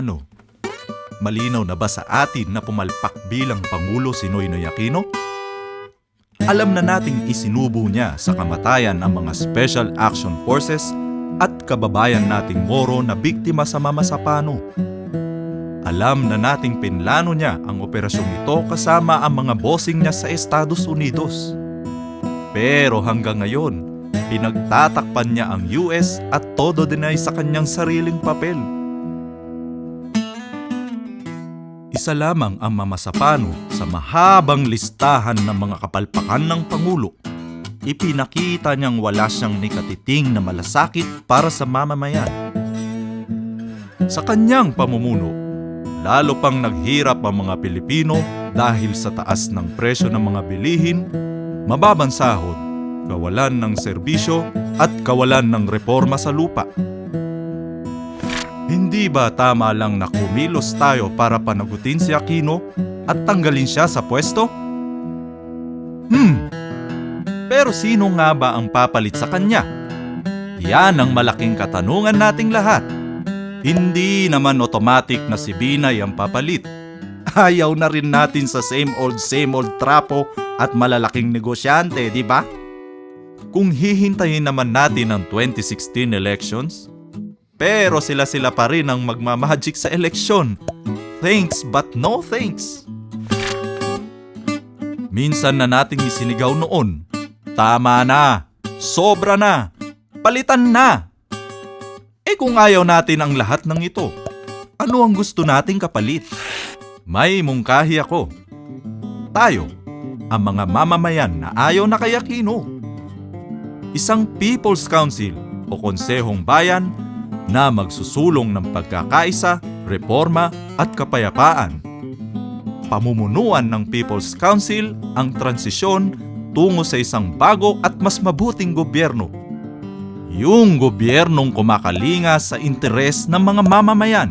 Ano? Malinaw na ba sa atin na pumalpak bilang Pangulo si Noynoy Aquino? Alam na nating isinubo niya sa kamatayan ang mga Special Action Forces at kababayan nating Moro na biktima sa Mamasapano. Alam na nating pinlano niya ang operasyong ito kasama ang mga bossing niya sa Estados Unidos. Pero hanggang ngayon, pinagtatakpan niya ang US at todo deny sa kanyang sariling papel. Isa lamang ang mamasapano sa mahabang listahan ng mga kapalpakan ng Pangulo. Ipinakita niyang wala siyang nikatiting na malasakit para sa mamamayan. Sa kanyang pamumuno, lalo pang naghirap ang mga Pilipino dahil sa taas ng presyo ng mga bilihin, mababang sahod, kawalan ng serbisyo at kawalan ng reforma sa lupa. Hindi ba tama lang na kumilos tayo para panagutin si Aquino at tanggalin siya sa pwesto? Hmm, pero sino nga ba ang papalit sa kanya? Yan ang malaking katanungan nating lahat. Hindi naman automatic na si Binay ang papalit. Ayaw na rin natin sa same old same old trapo at malalaking negosyante, di ba? Kung hihintayin naman natin ang 2016 elections, pero sila-sila pa rin ang magmamagic sa eleksyon. Thanks but no thanks. Minsan na nating isinigaw noon, tama na, sobra na, palitan na. Eh kung ayaw natin ang lahat ng ito, ano ang gusto nating kapalit? May mungkahi ako. Tayo, ang mga mamamayan na ayaw na kay Aquino. Isang People's Council o Konsehong Bayan na magsusulong ng pagkakaisa, reforma at kapayapaan. Pamumunuan ng People's Council ang transisyon tungo sa isang bago at mas mabuting gobyerno. Yung gobyernong kumakalinga sa interes ng mga mamamayan.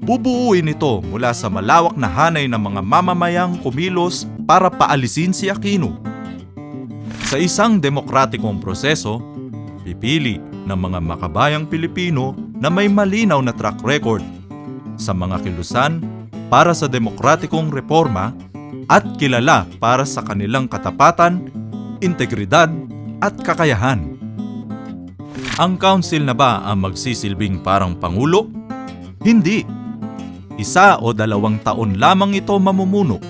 Bubuuin ito mula sa malawak na hanay ng mga mamamayang kumilos para paalisin si Aquino. Sa isang demokratikong proseso, pipili ng mga makabayang Pilipino na may malinaw na track record sa mga kilusan para sa demokratikong reforma at kilala para sa kanilang katapatan, integridad at kakayahan. Ang council na ba ang magsisilbing parang pangulo? Hindi. Isa o dalawang taon lamang ito mamumuno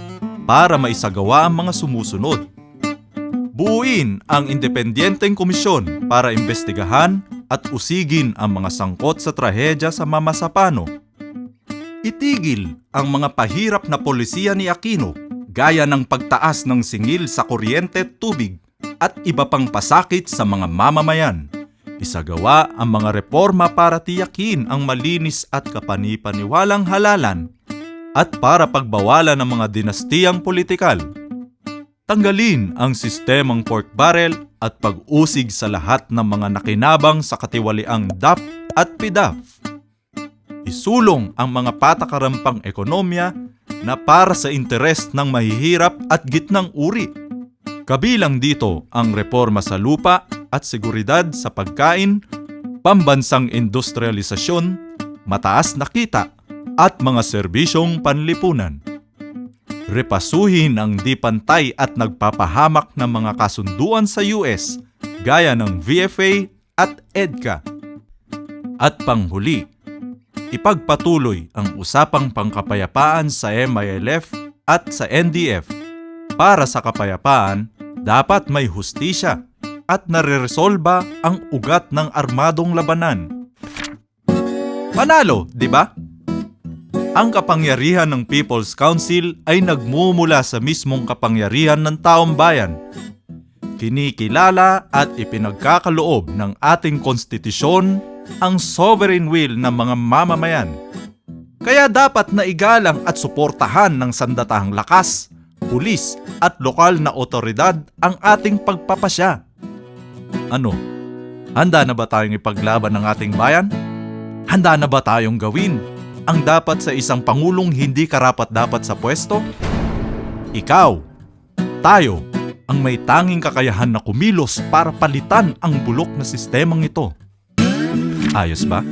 para maisagawa ang mga sumusunod. Buuin ang independenteng komisyon para imbestigahan at usigin ang mga sangkot sa trahedya sa Mamasapano. Itigil ang mga pahirap na polisiya ni Aquino gaya ng pagtaas ng singil sa kuryente at tubig at iba pang pasakit sa mga mamamayan. Isagawa ang mga reforma para tiyakin ang malinis at kapanipaniwalang halalan at para pagbawalan ng mga dinastiyang politikal tanggalin ang sistemang pork barrel at pag-usig sa lahat ng mga nakinabang sa katiwaliang DAP at PDAF. Isulong ang mga patakarampang ekonomiya na para sa interes ng mahihirap at gitnang uri. Kabilang dito ang reforma sa lupa at seguridad sa pagkain, pambansang industrialisasyon, mataas na kita at mga serbisyong panlipunan repasuhin ang di pantay at nagpapahamak ng mga kasunduan sa US gaya ng VFA at EDCA. At panghuli, ipagpatuloy ang usapang pangkapayapaan sa MILF at sa NDF. Para sa kapayapaan, dapat may hustisya at nareresolba ang ugat ng armadong labanan. Panalo, di ba? Ang kapangyarihan ng People's Council ay nagmumula sa mismong kapangyarihan ng taong bayan. Kinikilala at ipinagkakaloob ng ating konstitusyon ang sovereign will ng mga mamamayan. Kaya dapat na igalang at suportahan ng sandatahang lakas, pulis at lokal na otoridad ang ating pagpapasya. Ano? Handa na ba tayong ipaglaban ng ating bayan? Handa na ba tayong gawin ang dapat sa isang pangulong hindi karapat-dapat sa pwesto? Ikaw, tayo, ang may tanging kakayahan na kumilos para palitan ang bulok na sistemang ito. Ayos ba?